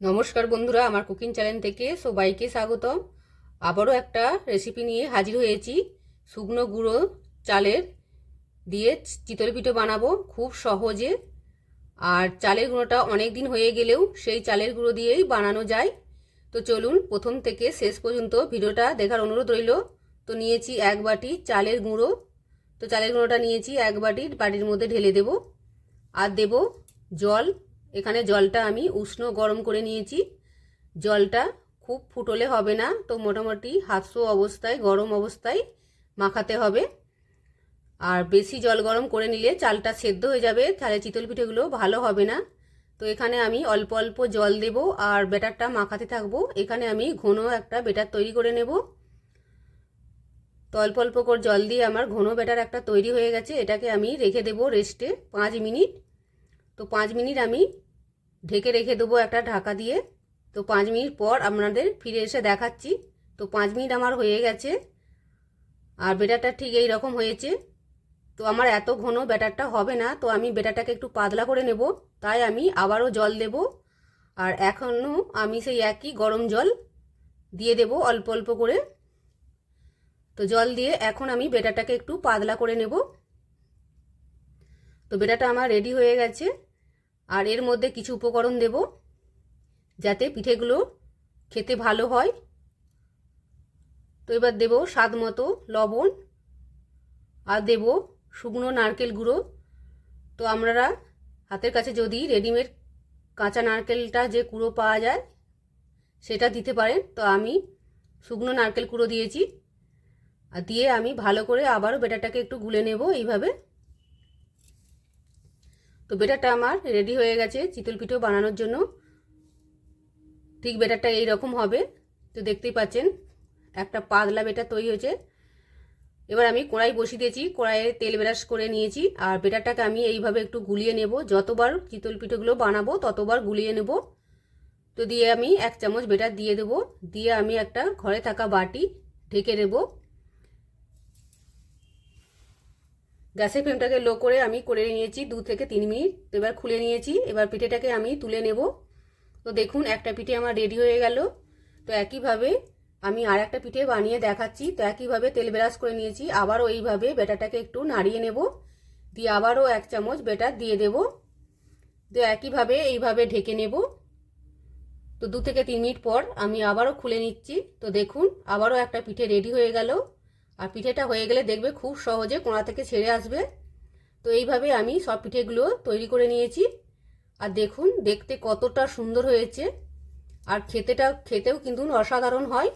নমস্কার বন্ধুরা, আমার কুকিং চ্যানেল থেকে সবাইকে স্বাগতম। আবারও একটা রেসিপি নিয়ে হাজির হয়েছি। শুকনো গুঁড়ো চালের দিয়ে চিতল পিঠে বানাবো খুব সহজে। আর চালের গুঁড়োটা অনেক দিন হয়ে গেলেও সেই চালের গুঁড়ো দিয়েই বানানো যায়। তো চলুন, প্রথম থেকে শেষ পর্যন্ত ভিডিওটা দেখার অনুরোধ রইল। তো নিয়েছি এক বাটি চালের গুঁড়ো। তো চালের গুঁড়োটা নিয়েছি এক বাটি বাটির মধ্যে ঢেলে দেব। আর দেব জল। এখানে জলটা আমি উষ্ণ গরম করে নিয়েছি। জলটা খুব ফুটলে হবে না, তো মোটামুটি হাতশো অবস্থায়, গরম অবস্থায় মাখাতে হবে। আর বেশি জল গরম করে নিলে চালটা সেদ্ধ হয়ে যাবে, তাহলে চিতল পিঠেগুলো ভালো হবে না। তো এখানে আমি অল্প অল্প জল দেব আর বেটারটা মাখাতে থাকব। এখানে আমি ঘন একটা বেটার তৈরি করে নেব। তো অল্প অল্প করে জল দিয়ে আমার ঘন বেটার একটা তৈরি হয়ে গেছে। এটাকে আমি রেখে দেব রেস্টে পাঁচ মিনিট। তো পাঁচ মিনিট আমি ঢেকে রেখে দেবো একটা ঢাকা দিয়ে। তো পাঁচ মিনিট পর আপনাদের ফিরে এসে দেখাচ্ছি। তো পাঁচ মিনিট আমার হয়ে গেছে আর বেটারটা ঠিক এই রকম হয়েছে। তো আমার এত ঘন ব্যাটারটা হবে না, তো আমি বেটারটাকে একটু পাতলা করে নেব। তাই আমি আবারও জল দেব আর এখনও আমি সেই একই গরম জল দিয়ে দেব অল্প অল্প করে। তো জল দিয়ে এখন আমি বেটারটাকে একটু পাতলা করে নেব। তো বেটাটা আমার রেডি হয়ে গেছে। আর এর মধ্যে কিছু উপকরণ দেব যাতে পিঠেগুলো খেতে ভালো হয়। তো এবার দেব স্বাদ মতো লবণ আর দেব শুকনো নারকেল গুঁড়ো। তো আপনারা হাতের কাছে যদি রেডিমেড কাঁচা নারকেলটা যে কুড়ো পাওয়া যায়, সেটা দিতে পারেন। তো আমি শুকনো নারকেল কুড়ো দিয়েছি। আর দিয়ে আমি ভালো করে আবারও বেটারটাকে একটু গুলে নেব এইভাবে। তো বেটারটা আমার রেডি হয়ে গেছে চিতল পিঠেও বানানোর জন্য। ঠিক বেটারটা এই রকম হবে, তো দেখতেই পাচ্ছেন, একটা পাতলা বেটার তৈরি হয়েছে। এবার আমি কড়াই বসিয়ে দিয়েছি, কড়াইয়ে তেল ব্রাশ করে নিয়েছি, আর বেটারটাকে আমি এইভাবে একটু গুলিয়ে নেব। যতবার চিতল পিঠেগুলো বানাবো, ততবার গুলিয়ে নেব। তো দিয়ে আমি এক চামচ বেটার দিয়ে দেব। দিয়ে আমি একটা ঘরে থাকা বাটি ঢেকে দেবো। গ্যাসের ফ্লেমটাকে লো করে আমি করে নিয়েছি দু থেকে তিন মিনিট। এবার খুলে নিয়েছি, এবার পিঠেটাকে আমি তুলে নেব। তো দেখুন, একটা পিঠে আমার রেডি হয়ে গেল। তো একইভাবে আমি আর একটা পিঠে বানিয়ে দেখাচ্ছি। তো একইভাবে তেল ব্রাশ করে নিয়েছি, আবারও এইভাবে বেটাটাকে একটু নাড়িয়ে নেব। দিয়ে আবারও এক চামচ বেটার দিয়ে দেব। তো একইভাবে এইভাবে ঢেকে নেব। তো দু থেকে তিন মিনিট পর আমি আবারও খুলে নিচ্ছি। তো দেখুন, আবারও একটা পিঠে রেডি হয়ে গেল। আর পিঠেটা হয়ে গেলে দেখবে খুব সহজে কোঁড়া থেকে ছেড়ে আসবে। তো এইভাবে আমি সব পিঠেগুলো তৈরি করে নিয়েছি। আর দেখুন, দেখতে কতটা সুন্দর হয়েছে। আর খেতেটা, খেতেও কিন্তু অসাধারণ হয়।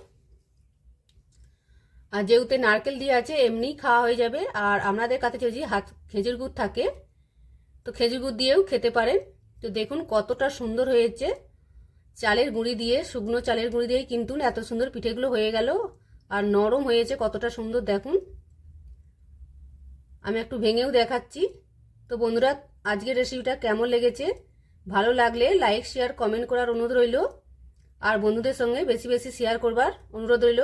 আর যেহেতু নারকেল দিয়ে আছে এমনি খাওয়া হয়ে যাবে। আর আপনাদের কাছে যদি হাত, খেজুর গুড় থাকে, তো খেজুর গুড় দিয়েও খেতে পারেন। তো দেখুন কতটা সুন্দর হয়েছে। চালের গুঁড়ি দিয়ে, শুকনো চালের গুঁড়ি দিয়েই কিন্তু এত সুন্দর পিঠেগুলো হয়ে গেল। আর নরম হয়েছে কতটা সুন্দর দেখুন। আমি একটু ভেঙেও দেখাচ্ছি। তো বন্ধুরা, আজকের রেসিপিটা কেমন লেগেছে? ভালো লাগলে লাইক শেয়ার কমেন্ট করার অনুরোধ রইল। আর বন্ধুদের সঙ্গে বেশি বেশি শেয়ার করবার অনুরোধ রইল।